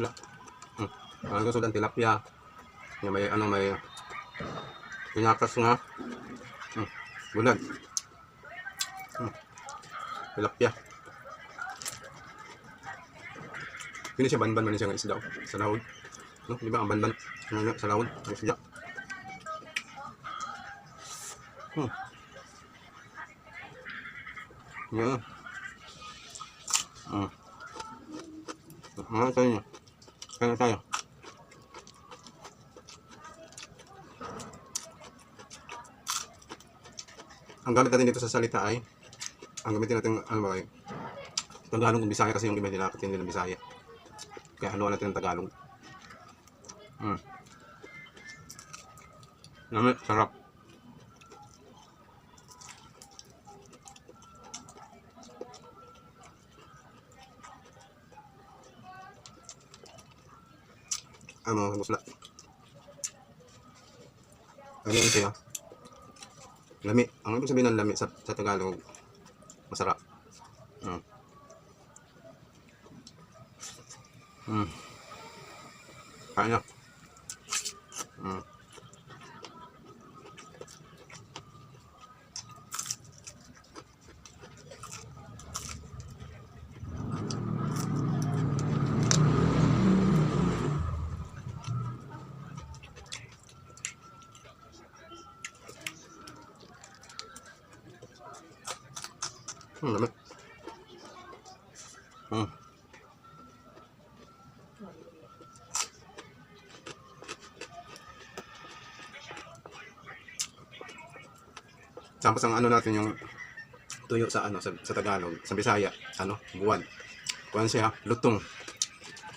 isla. Hmm. Ang gusto ng tilapia. Yung may ano may pinakas nga. Hmm. Bulag. Hmm. Tilapia. Hindi siya banban man siya ng isda oh, sa lahod. No, di ba ang banban ano, sa lahod ng isda. Hmm. Yeah. Hmm. Tayo niya? Kaya tayo. Ang gamit natin dito sa salita ay ang gamitin natin ano ba ay Tagalog kung Bisaya kasi yung nila natin nila Bisaya. Kaya ano natin ng Tagalog. Hmm. Namit, sarap. Ano, musla. Ano yun siya? Lami. Ang ibig sabihin ng lami sa, sa Tagalog, masarap. Mm. Mm. Kain na. Mm. Mm, lami. Mm. Tapos ang ano natin yung tuyo sa ano sa, sa Tagalog, sa Bisaya, ano, buwan. Kuan siya, lutong.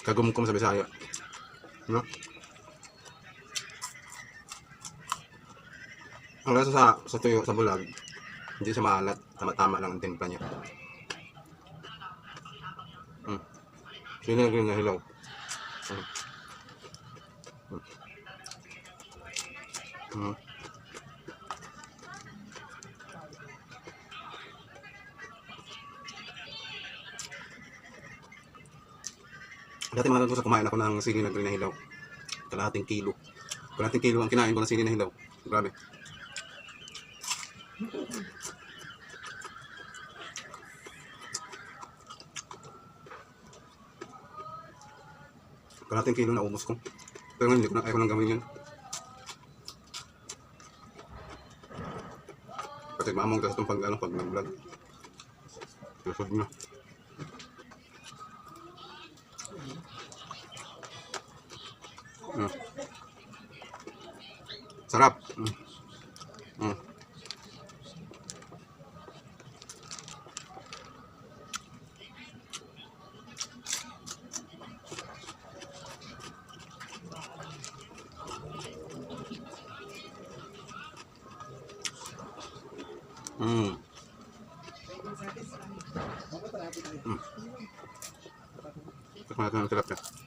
Kagumkum sa Bisaya. No? Ang lasa sa, sa tuyo sa bulag, hindi siya maalat. Tama-tama lang ang timpla niya. Mm. Sinagin na hilaw. Mm. Mm. Mm. Dati mga sa kumain ako ng sili na na hilaw. Kalahating kilo. Kalahating kilo ang kinain ko ng sili na hilaw. Grabe. Kalahating kilo na ubos ko. Pero ngayon, hindi ko na ayaw ko nang gawin yun. Kasi mamong kasi itong pag, ano, pag nag-vlog. Lusog na. Mm. Sarap. Mm. Mm. Mm. Mm. Tikman natin ang.